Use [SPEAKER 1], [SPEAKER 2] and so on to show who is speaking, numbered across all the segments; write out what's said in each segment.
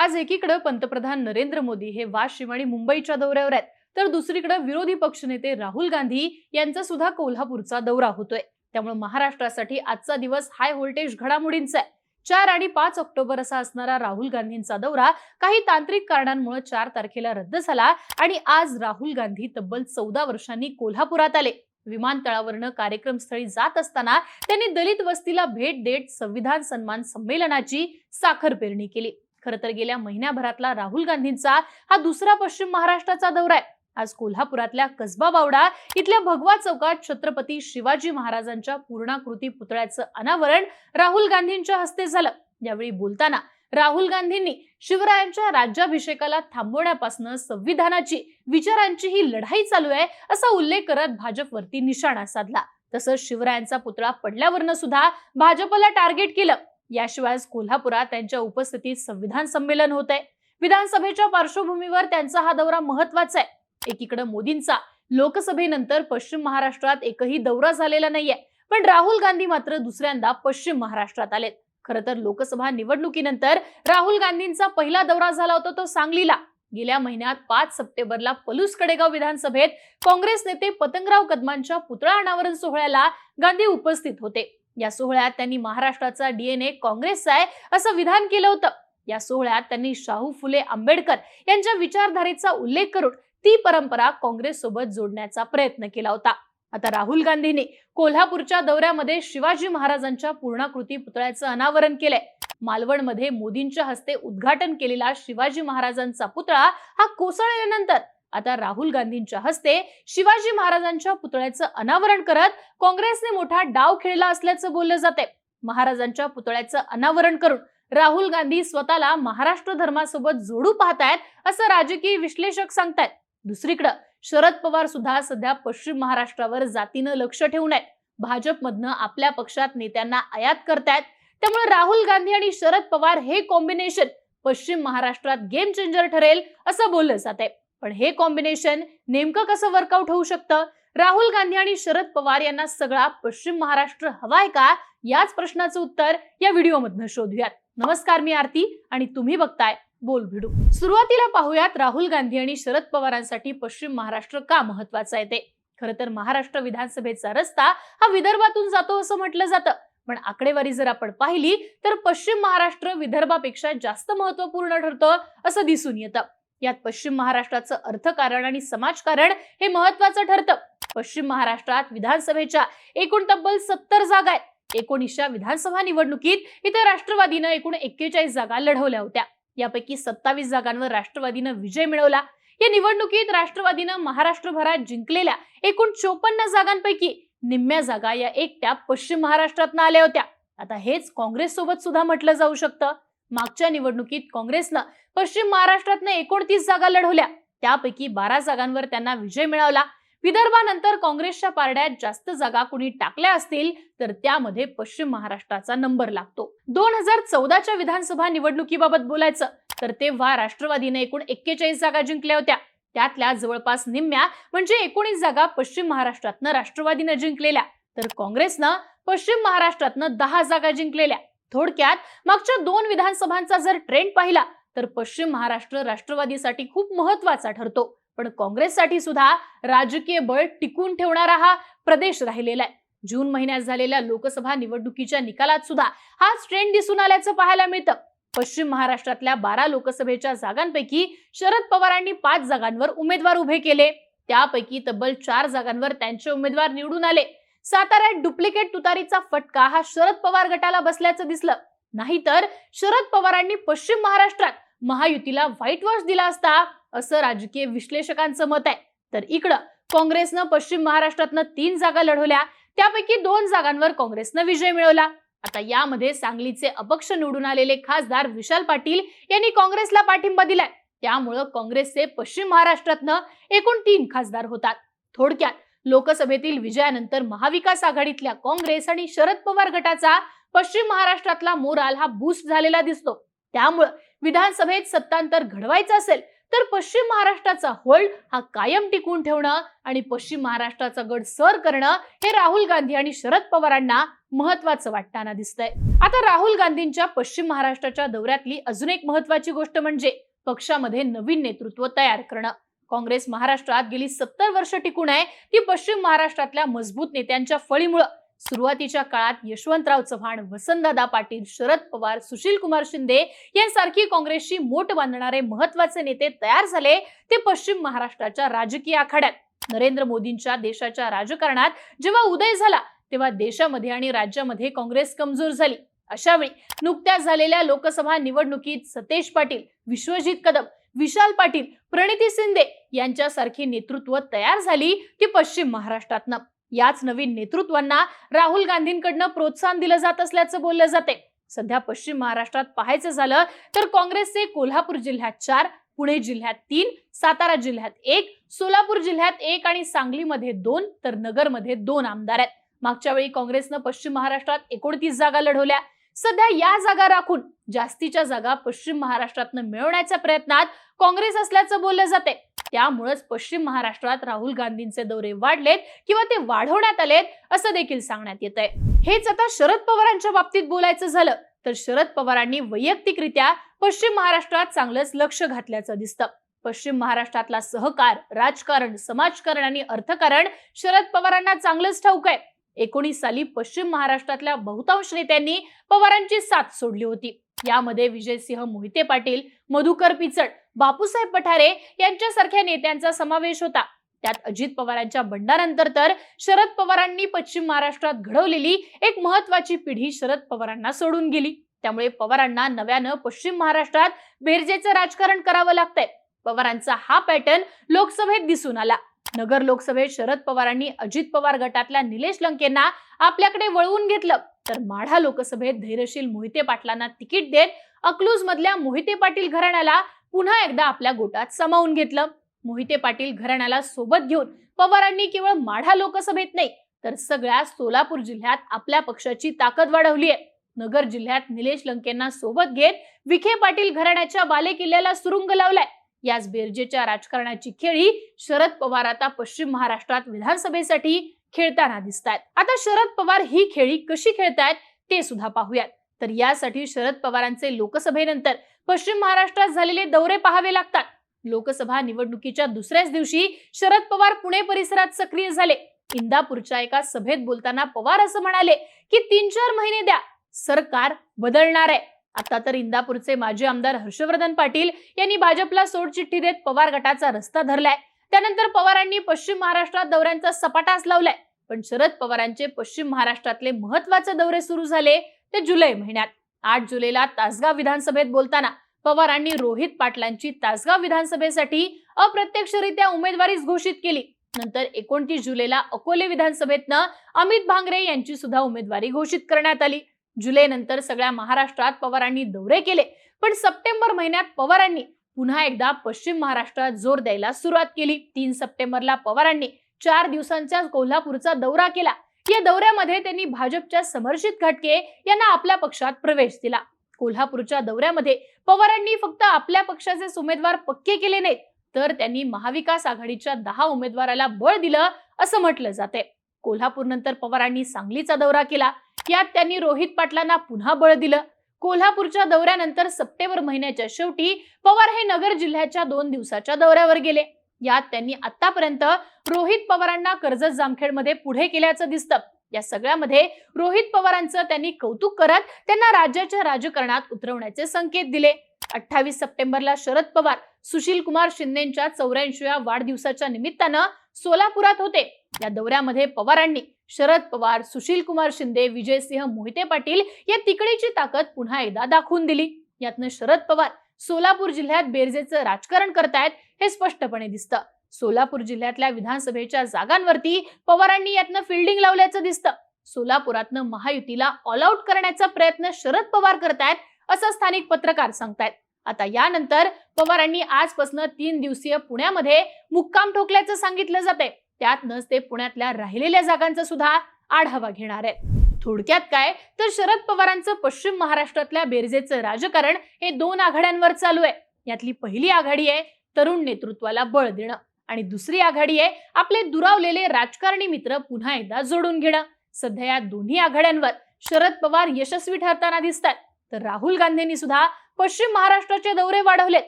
[SPEAKER 1] आज एकीकडे पंतप्रधान नरेंद्र मोदी हे वाशिम आणि मुंबईच्या दौऱ्यावर आहेत तर दुसरीकडे विरोधी पक्षनेते राहुल गांधी यांचा सुद्धा कोल्हापूरचा दौरा होतोय. त्यामुळे महाराष्ट्रासाठी आजचा दिवस हाय व्होल्टेज घडामोडींचा आहे. चार आणि पाच ऑक्टोबर असा असणारा राहुल गांधींचा दौरा काही तांत्रिक कारणांमुळे चार तारखेला रद्द झाला आणि आज राहुल गांधी तब्बल चौदा वर्षांनी कोल्हापुरात आले. विमानतळावरनं कार्यक्रमस्थळी जात असताना त्यांनी दलित वस्तीला भेट देत संविधान सन्मान संमेलनाची साखर पेरणी केली. खर तर गेल्या महिन्याभरातला राहुल गांधींचा हा दुसरा पश्चिम महाराष्ट्राचा दौरा आहे. आज कोल्हापुरातल्या कसबा बावडा इथल्या भगवा चौकात छत्रपती शिवाजी महाराजांच्या पूर्णाकृती पुतळ्याचं अनावरण राहुल गांधींच्या हस्ते झालं. यावेळी बोलताना राहुल गांधींनी शिवरायांच्या राज्याभिषेकाला थांबवण्यापासून संविधानाची विचारांची ही लढाई चालू आहे असा उल्लेख करत भाजपवरती निशाणा साधला. तसंच शिवरायांचा पुतळा पडल्यावरनं सुद्धा भाजपला टार्गेट केलं. याशिवाय कोल्हापुरात त्यांच्या उपस्थितीत संविधान संमेलन होत आहे विधानसभेच्या पार्श्वभूमीवर त्यांचा हा दौरा महत्त्वाचा आहे. एकीकडे मोदींचा लोकसभेनंतर पश्चिम महाराष्ट्रात एकही दौरा झालेला नाहीये. पण राहुल गांधी मात्र दुसऱ्यांदा पश्चिम महाराष्ट्रात आलेत. खरं तर लोकसभा निवडणुकीनंतर राहुल गांधींचा पहिला दौरा झाला होता तो सांगलीला. गेल्या महिन्यात पाच सप्टेंबरला पलूस कडेगाव विधानसभेत काँग्रेस नेते पतंगराव कदमांच्या पुतळा अनावरण सोहळ्याला गांधी उपस्थित होते. या सोहळ्यात त्यांनी महाराष्ट्राचा डीएनए काँग्रेसचा आहे असं विधान केलं होतं. या सोहळ्यात त्यांनी शाहू फुले आंबेडकर यांच्या विचारधारेचा उल्लेख करून ती परंपरा काँग्रेस सोबत जोडण्याचा प्रयत्न केला होता. आता राहुल गांधींनी कोल्हापूरच्या दौऱ्यामध्ये शिवाजी महाराजांच्या पूर्णाकृती पुतळ्याचं अनावरण केलंय. मालवणमध्ये मोदींच्या हस्ते उद्घाटन केलेला शिवाजी महाराजांचा पुतळा हा कोसळल्यानंतर आता राहुल गांधींच्या हस्ते शिवाजी महाराजांच्या पुतळ्याचं अनावरण करत काँग्रेसने मोठा डाव खेळला असल्याचं बोललं जाते महाराजांच्या पुतळ्याचं अनावरण करून राहुल गांधी स्वतःला महाराष्ट्र धर्मासोबत जोडू पाहतायत असं राजकीय विश्लेषक सांगतायत. दुसरीकडं शरद पवार सुद्धा सध्या पश्चिम महाराष्ट्रावर जातीनं लक्ष ठेवून आहेत. भाजपमधनं आपल्या पक्षात नेत्यांना आयात करतायत. त्यामुळे राहुल गांधी आणि शरद पवार हे कॉम्बिनेशन पश्चिम महाराष्ट्रात गेम चेंजर ठरेल असं बोललं जात आहे पण हे कॉम्बिनेशन नेमकं कसं वर्कआउट होऊ शकतं? राहुल गांधी आणि शरद पवार यांना सगळा पश्चिम महाराष्ट्र हवाय का? याच प्रश्नाचं उत्तर या व्हिडिओमधनं शोधूयात. नमस्कार मी आरती आणि तुम्ही बघताय बोल भिडू. सुरुवातीला पाहूयात राहुल गांधी आणि शरद पवारांसाठी पश्चिम महाराष्ट्र का महत्वाचं आहे ते? खरं तर महाराष्ट्र विधानसभेचा रस्ता हा विदर्भातून जातो असं म्हटलं जातं. पण आकडेवारी जर आपण पाहिली तर पश्चिम महाराष्ट्र विदर्भापेक्षा जास्त महत्त्वपूर्ण ठरतं असं दिसून येतं. यात पश्चिम महाराष्ट्राचं अर्थकारण आणि समाजकारण हे महत्वाचं ठरतं. पश्चिम महाराष्ट्रात विधानसभेच्या एकूण तब्बल सत्तर जागा आहेत. एकोणीसच्या विधानसभा निवडणुकीत इथं राष्ट्रवादीनं एकूण एक्केचाळीस जागा लढवल्या होत्या. यापैकी सत्तावीस जागांवर राष्ट्रवादीनं विजय मिळवला. या निवडणुकीत राष्ट्रवादीनं महाराष्ट्रभरात जिंकलेल्या एकूण चोपन्न जागांपैकी निम्म्या जागा या एकट्या पश्चिम महाराष्ट्रातनं आल्या होत्या. आता हेच काँग्रेस सोबत सुद्धा म्हटलं जाऊ शकतं. मागच्या निवडणुकीत काँग्रेसनं पश्चिम महाराष्ट्रातनं एकोणतीस जागा लढवल्या. त्यापैकी बारा जागांवर त्यांना विजय मिळवला विदर्भानंतर काँग्रेसच्या पारड्यात जास्त जागा कुणी टाकल्या असतील तर त्यामध्ये पश्चिम महाराष्ट्राचा नंबर लागतो. दोन हजार चौदाच्या विधानसभा निवडणुकीबाबत बोलायचं तर तेव्हा राष्ट्रवादीने एकूण एक्केचाळीस जागा जिंकल्या होत्या. त्यातल्या जवळपास निम्म्या म्हणजे एकोणीस जागा पश्चिम महाराष्ट्रातनं राष्ट्रवादीनं जिंकलेल्या तर काँग्रेसनं पश्चिम महाराष्ट्रातनं दहा जागा जिंकलेल्या. थोडक्यात मागच्या दोन विधानसभांचा जर ट्रेंड पाहिला तर पश्चिम महाराष्ट्र राष्ट्रवादीसाठी खूप महत्त्वाचा ठरतो. पण काँग्रेससाठी सुद्धा राजकीय बळ टिकून ठेवणारा हा प्रदेश राहिलेला आहे. जून महिन्यात झालेल्या लोकसभा निवडणुकीच्या निकालात सुद्धा हाच ट्रेंड दिसून आल्याचं पाहायला मिळतं. पश्चिम महाराष्ट्रातल्या बारा लोकसभेच्या जागांपैकी शरद पवारांनी पाच जागांवर उमेदवार उभे केले. त्यापैकी तब्बल चार जागांवर त्यांचे उमेदवार निवडून आले. साताऱ्यात डुप्लिकेट तुतारीचा फटका. हा शरद पवार गटाला बसल्याचं दिसलं. नाहीतर शरद पवारांनी पश्चिम महाराष्ट्रात महायुतीला व्हाईट वॉश दिला असता असं राजकीय विश्लेषकांचं मत आहे. तर इकडं काँग्रेसनं पश्चिम महाराष्ट्रातनं तीन जागा लढवल्या. त्यापैकी दोन जागांवर काँग्रेसनं विजय मिळवला. आता यामध्ये सांगलीचे अपक्ष निवडून आलेले खासदार विशाल पाटील यांनी काँग्रेसला पाठिंबा दिलाय. त्यामुळं काँग्रेसचे पश्चिम महाराष्ट्रातनं एकूण तीन खासदार होतात. थोडक्यात लोकसभेतील विजयानंतर महाविकास आघाडीतल्या काँग्रेस आणि शरद पवार गटाचा पश्चिम महाराष्ट्रातला मोराल हा बूस्ट झालेला दिसतो. त्यामुळं विधानसभेत सत्तांतर घडवायचं असेल तर पश्चिम महाराष्ट्राचा होल्ड हा कायम टिकून ठेवणं आणि पश्चिम महाराष्ट्राचा गड सर करणं हे राहुल गांधी आणि शरद पवारांना महत्वाचं वाटताना दिसतंय. आता राहुल गांधींच्या पश्चिम महाराष्ट्राच्या दौऱ्यातली अजून एक महत्वाची गोष्ट म्हणजे पक्षामध्ये नवीन नेतृत्व तयार करणं. काँग्रेस महाराष्ट्रात गेली सत्तर वर्ष टिकून आहे. ती पश्चिम महाराष्ट्रातल्या मजबूत नेत्यांच्या फळीमुळं सुरुवातीच्या काळात यशवंतराव चव्हाण वसंतदादा पाटील शरद पवार सुशील कुमार शिंदे यांसारखी काँग्रेसशी मोठ बांधणारे महत्त्वाचे नेते तयार झाले. ते पश्चिम महाराष्ट्राच्या राजकीय आखाड्यात. नरेंद्र मोदींच्या देशाच्या राजकारणात जेव्हा उदय झाला तेव्हा देशामध्ये आणि राज्यामध्ये काँग्रेस कमजोर झाली. अशावेळी नुकत्याच झालेल्या लोकसभा निवडणुकीत सतेज पाटील विश्वजित कदम विशाल पाटील प्रणिती शिंदे यांच्यासारखी नेतृत्व तयार झाली ती पश्चिम महाराष्ट्रातनं. याच नवीन नेतृत्वांना राहुल गांधींकडनं प्रोत्साहन दिलं जात असल्याचं बोललं जाते. सध्या पश्चिम महाराष्ट्रात पाहायचं झालं तर काँग्रेसचे कोल्हापूर जिल्ह्यात चार पुणे जिल्ह्यात तीन सातारा जिल्ह्यात एक सोलापूर जिल्ह्यात एक आणि सांगलीमध्ये दोन तर नगरमध्ये दोन आमदार आहेत. मागच्या वेळी काँग्रेसनं पश्चिम महाराष्ट्रात एकोणतीस जागा लढवल्या. सध्या या जागा राखून जास्तीच्या जागा पश्चिम महाराष्ट्रातनं मिळवण्याच्या प्रयत्नात काँग्रेस असल्याचं बोललं जाते त्यामुळेच पश्चिम महाराष्ट्रात राहुल गांधींचे दौरे वाढलेत किंवा ते वाढवण्यात आलेत असं देखील सांगण्यात येत आहे हेच आता शरद पवारांच्या बाबतीत बोलायचं झालं तर शरद पवारांनी वैयक्तिकरित्या पश्चिम महाराष्ट्रात चांगलंच लक्ष घातल्याचं दिसतं. पश्चिम महाराष्ट्रातला सहकार राजकारण समाजकारण आणि अर्थकारण शरद पवारांना चांगलंच ठाऊक आहे. एकोणीस साली पश्चिम महाराष्ट्रातल्या बहुतांश नेत्यांनी पवारांची साथ सोडली होती. यामध्ये विजयसिंह मोहिते पाटील मधुकर पिचड बापूसाहेब पठारे यांच्यासारख्या नेत्यांचा समावेश होता. त्यात अजित पवारांच्या बंडानंतर तर शरद पवारांनी पश्चिम महाराष्ट्रात घडवलेली एक महत्वाची पिढी शरद पवारांना सोडून गेली. त्यामुळे पवारांना नव्यानं पश्चिम महाराष्ट्रात बेरजेचं राजकारण करावं लागतंय. पवारांचा हा पॅटर्न लोकसभेत दिसून आला. नगर लोकसभेत शरद पवारांनी अजित पवार गटातल्या निलेश लंकेंना आपल्याकडे वळवून घेतलं. तर माढा लोकसभेत धैर्यशील मोहिते पाटलांना तिकीट देत अकलूज मधल्या मोहिते पाटील घराण्याला पुन्हा एकदा आपल्या गोटात सामावून घेतलं. मोहिते पाटील घराण्याला सोबत घेऊन पवारांनी केवळ माढा लोकसभेत नाही तर सगळ्या सोलापूर जिल्ह्यात आपल्या पक्षाची ताकद वाढवली आहे. नगर जिल्ह्यात निलेश लंकेंना सोबत घेत विखे पाटील घराण्याच्या बालेकिल्ल्याला सुरुंग लावलाय. याच बेरजेच्या राजकारणाची खेळी शरद पवार आता पश्चिम महाराष्ट्रात विधानसभेसाठी खेळताना दिसतात आता शरद पवार ही खेळी कशी खेळतायत ते सुद्धा पाहूयात. तर यासाठी शरद पवारांचे लोकसभेनंतर पश्चिम महाराष्ट्रात झालेले दौरे पाहावे लागतात. लोकसभा निवडणुकीच्या दुसऱ्याच दिवशी शरद पवार पुणे परिसरात सक्रिय झाले. इंदापूरच्या एका सभेत बोलताना पवार असं म्हणाले की तीन चार महिने द्या. सरकार बदलणार आहे. आता तर इंदापूरचे माजी आमदार हर्षवर्धन पाटील यांनी भाजपला सोडचिठ्ठी देत पवार गटाचा रस्ता धरलाय. त्यानंतर पवारांनी पश्चिम महाराष्ट्रात दौऱ्यांचा सपाटाच लावलाय. पण शरद पवारांचे पश्चिम महाराष्ट्रातले महत्त्वाचे दौरे सुरू झाले ते जुलै महिन्यात. आठ जुलैला तासगाव विधानसभेत बोलताना पवारांनी रोहित पाटलांची तासगाव विधानसभेसाठी अप्रत्यक्षरित्या उमेदवारीच घोषित केली. नंतर एकोणतीस जुलैला अकोले विधानसभेतनं अमित भांगरे यांची सुद्धा उमेदवारी घोषित करण्यात आली. जुलै नंतर सगळ्या महाराष्ट्रात पवारांनी दौरे केले. पण सप्टेंबर महिन्यात पवारांनी पुन्हा एकदा पश्चिम महाराष्ट्रात जोर द्यायला सुरुवात केली. तीन सप्टेंबरला पवारांनी चार दिवसांच्या कोल्हापूरचा दौरा केला. या दौऱ्यामध्ये त्यांनी भाजपच्या समर्शित घटके यांना आपल्या पक्षात प्रवेश दिला. कोल्हापूरच्या दौऱ्यामध्ये पवारांनी फक्त आपल्या पक्षाचे उमेदवार पक्के केले नाहीत तर त्यांनी महाविकास आघाडीच्या दहा उमेदवाराला बळ दिलं असं म्हटलं जाते कोल्हापूरनंतर पवारांनी सांगलीचा दौरा केला. यात त्यांनी रोहित पाटलांना पुन्हा बळ दिलं. कोल्हापूरच्या दौऱ्यानंतर सप्टेंबर महिन्याच्या शेवटी पवार हे नगर जिल्ह्याच्या दोन दिवसाच्या दौऱ्यावर गेले. यात त्यांनी आतापर्यंत रोहित पवारांना कर्जत जामखेडमध्ये पुढे केल्याचं दिसतं. या सगळ्यामध्ये रोहित पवारांचं त्यांनी कौतुक करत त्यांना राज्याच्या राजकारणात उतरवण्याचे संकेत दिले. अठ्ठावीस सप्टेंबरला शरद पवार सुशील कुमार शिंदेच्या चौऱ्याऐंशीव्या वाढदिवसाच्या निमित्तानं सोलापुरात होते. या दौऱ्यामध्ये पवारांनी शरद पवार सुशील कुमार शिंदे विजयसिंह मोहिते पाटील या तिकडीची ताकद पुन्हा एकदा दाखवून दिली. यातनं शरद पवार सोलापूर जिल्ह्यात बेरजेचं राजकारण करतायत हे स्पष्टपणे दिसतं. सोलापूर जिल्ह्यातल्या विधानसभेच्या जागांवरती पवारांनी यातनं फिल्डिंग लावल्याचं दिसतं. सोलापुरातनं महायुतीला ऑल आउट करण्याचा प्रयत्न शरद पवार करतायत असं स्थानिक पत्रकार सांगतायत. आता यानंतर पवारांनी आजपासून तीन दिवसीय पुण्यामध्ये मुक्काम ठोकल्याचं सांगितलं जाते त्यातनंच ते पुण्यातल्या राहिलेल्या जागांचा सुद्धा आढावा घेणार आहेत. थोडक्यात काय? तर शरद पवारांचं पश्चिम महाराष्ट्रातल्या बेरजेचं राजकारण हे दोन आघाड्यांवर चालू आहे. यातली पहिली आघाडी आहे तरुण नेतृत्वाला बळ देणं आणि दुसरी आघाडी आहे आपले दुरावलेले राजकारणी मित्र पुन्हा एकदा जोडून घेणं. सध्या या दोन्ही आघाड्यांवर शरद पवार यशस्वी ठरताना दिसतात तर राहुल गांधींनी सुद्धा पश्चिम महाराष्ट्राचे दौरे वाढवलेत.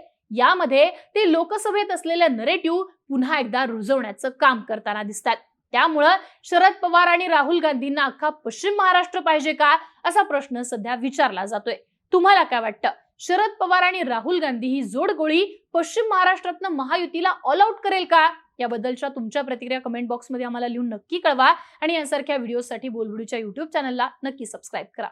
[SPEAKER 1] यामध्ये ते लोकसभेत असलेल्या नरेटिव्ह पुन्हा एकदा रुजवण्याचं काम करताना दिसतात. त्यामुळं शरद पवार आणि राहुल गांधींना अख्खा पश्चिम महाराष्ट्र पाहिजे का असा प्रश्न सध्या विचारला जातोय. तुम्हाला काय वाटतं? शरद पवार आणि राहुल गांधी ही जोडगोळी पश्चिम महाराष्ट्रातनं महायुतीला ऑल आउट करेल का? याबद्दलच्या तुमच्या प्रतिक्रिया कमेंट बॉक्समध्ये आम्हाला लिहून नक्की कळवा आणि यासारख्या व्हिडिओसाठी बोलबुडूच्या युट्यूब चॅनलला नक्की सबस्क्राईब करा.